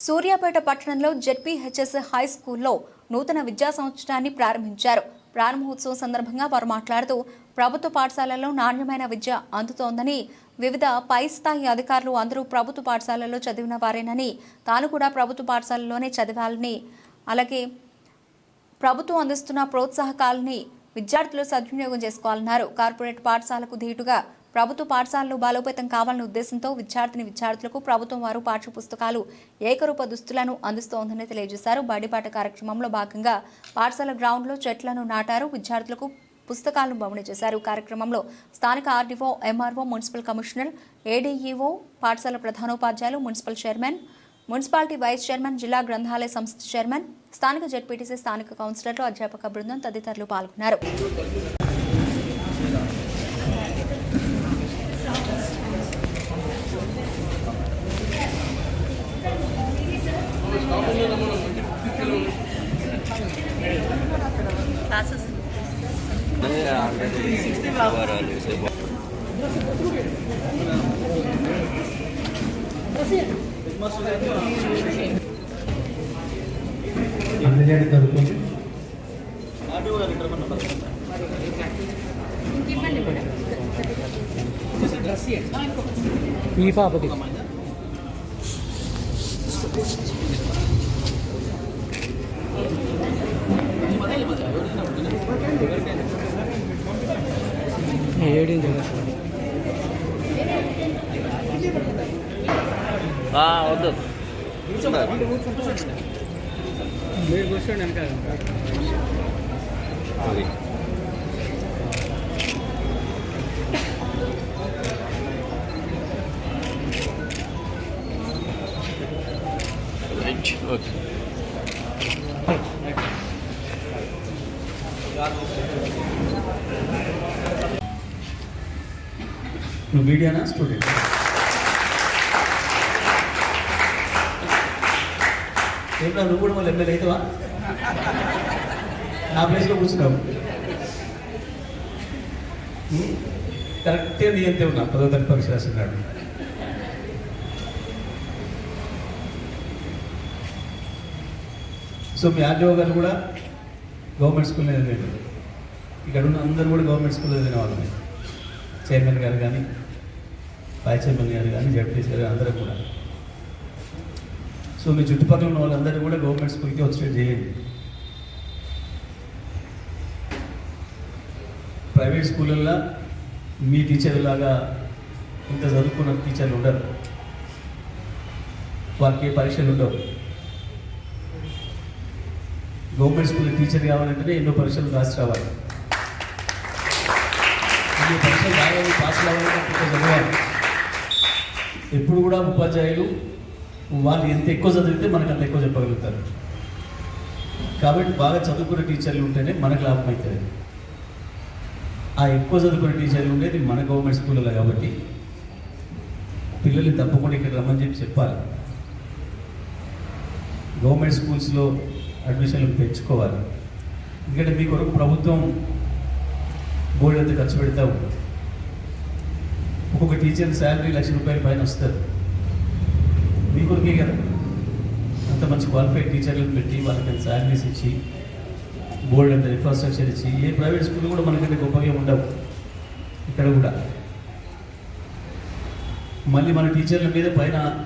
సూర్యాపేట పట్టణంలో ZPHS high స్కూల్లో నూతన విద్యా సంవత్సరాన్ని ప్రారంభించారు. ప్రారంభోత్సవం సందర్భంగా వారు మాట్లాడుతూ ప్రభుత్వ పాఠశాలల్లో నాణ్యమైన విద్య అందుతోందని వివిధ పై స్థాయి అధికారులు అందరూ ప్రభుత్వ పాఠశాలల్లో చదివిన వారేనని తాను కూడా ప్రభుత్వ పాఠశాలలోనే చదివాలని అలాగే ప్రభుత్వం అందిస్తున్న ప్రోత్సాహకాలని విద్యార్థులు సద్వినియోగం చేసుకోవాలన్నారు. కార్పొరేట్ పాఠశాలకు ధీటుగా ప్రభుత్వ పాఠశాలలు బలోపేతం కావాలనే ఉద్దేశంతో విద్యార్థిని విద్యార్థులకు ప్రభుత్వం వారు పాఠ్య పుస్తకాలు ఏకరూప దుస్తులను అందిస్తోందని తెలియజేశారు. బడిపాట కార్యక్రమంలో భాగంగా పాఠశాల గ్రౌండ్లో చెట్లను నాటారు. విద్యార్థులకు పుస్తకాలను పంపిణీ చేశారు. కార్యక్రమంలో స్థానిక RDO MRO municipal commissioner ADEO పాఠశాల ప్రధానోపాధ్యాయులు municipal chairman municipality vice chairman జిల్లా గ్రంథాలయ సంస్థ చైర్మన్ స్థానిక జెడ్పీటీసీ స్థానిక కౌన్సిలర్లు అధ్యాపక బృందం తదితరులు పాల్గొన్నారు. అందజేయడం జరుగుతుంది ఈ పాపది వద్దు మీరు కూర్చోండి వెనకాల ఓకే నువ్వు మీడియానా స్టూడెంట్? ఏంటో నువ్వు కూడా మళ్ళీ ఎమ్మెల్యే అవుతావా? నా ప్లేస్లో కూర్చున్నావు. కరెక్ట్గా కరెక్టే నీ అంతే ఉన్నా పదో తరగతి పరీక్ష రాస్తున్నాడు సో మీ ఆర్డీఓ గారు కూడా గవర్నమెంట్ స్కూల్లో చదివాడు ఇక్కడ ఉన్న అందరూ కూడా గవర్నమెంట్ స్కూల్లో చదివిన వాళ్ళమే. చైర్మన్ గారు కానీ వైస్ చైర్మన్ గారు కానీ జడ్పీసీ గారు అందరూ కూడా. సో మీ చుట్టుపక్కల ఉన్న వాళ్ళందరూ కూడా గవర్నమెంట్ స్కూల్కి వచ్చేటట్టు చేయండి. ప్రైవేట్ స్కూళ్ళల్లో మీ టీచర్లాగా ఇంత చదువుకున్న టీచర్లు ఉండరు. వారికి ఏ పరీక్షలు ఉండవు. గవర్నమెంట్ స్కూల్ టీచర్ కావాలంటేనే ఎన్నో పరీక్షలు రాసి రావాలి. ఎన్నో పరీక్షలు రాయాలి పాస్ కావాలంటే చదవాలి ఎప్పుడు కూడా ఉపాధ్యాయులు వాళ్ళు ఎంత ఎక్కువ చదివితే మనకు అంత ఎక్కువ చెప్పగలుగుతారు. కాబట్టి బాగా చదువుకునే టీచర్లు ఉంటేనే మనకు లాభం అవుతుంది ఆ ఎక్కువ చదువుకునే టీచర్లు ఉండేది మన గవర్నమెంట్ స్కూల్లో కాబట్టి పిల్లల్ని తప్పకుండా ఇక్కడ రమ్మని చెప్పి చెప్పాలి. గవర్నమెంట్ స్కూల్స్లో అడ్మిషన్లు పెంచుకోవాలి. ఎందుకంటే మీ కొరకు ప్రభుత్వం బోర్డు అంతా ఖర్చు పెడతా ఉంటుంది ఒక్కొక్క టీచర్ శాలరీ లక్ష రూపాయల పైన వస్తుంది మీ కొరకే కదా? అంత మంచి క్వాలిఫైడ్ టీచర్లను పెట్టి వాళ్ళకి శాలరీస్ ఇచ్చి బోర్డు అంత ఇన్ఫ్రాస్ట్రక్చర్ ఇచ్చి ఏ ప్రైవేట్ స్కూల్ కూడా మనకంటే గొప్పగా ఉండవు. ఇక్కడ కూడా. మళ్ళీ మన టీచర్ల మీద పైన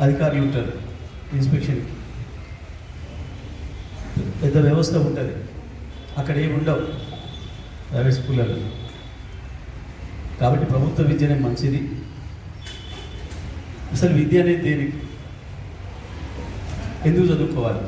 అధికారులు ఉంటారు ఇన్స్పెక్షన్కి పెద్ద వ్యవస్థ ఉంటుంది. అక్కడ ఏమి ఉండవు ప్రైవేట్ స్కూళ్ళలో కాబట్టి ప్రభుత్వ విద్యనే మంచిది. అసలు విద్య అనేది దేనికి? ఎందుకు చదువుకోవాలి?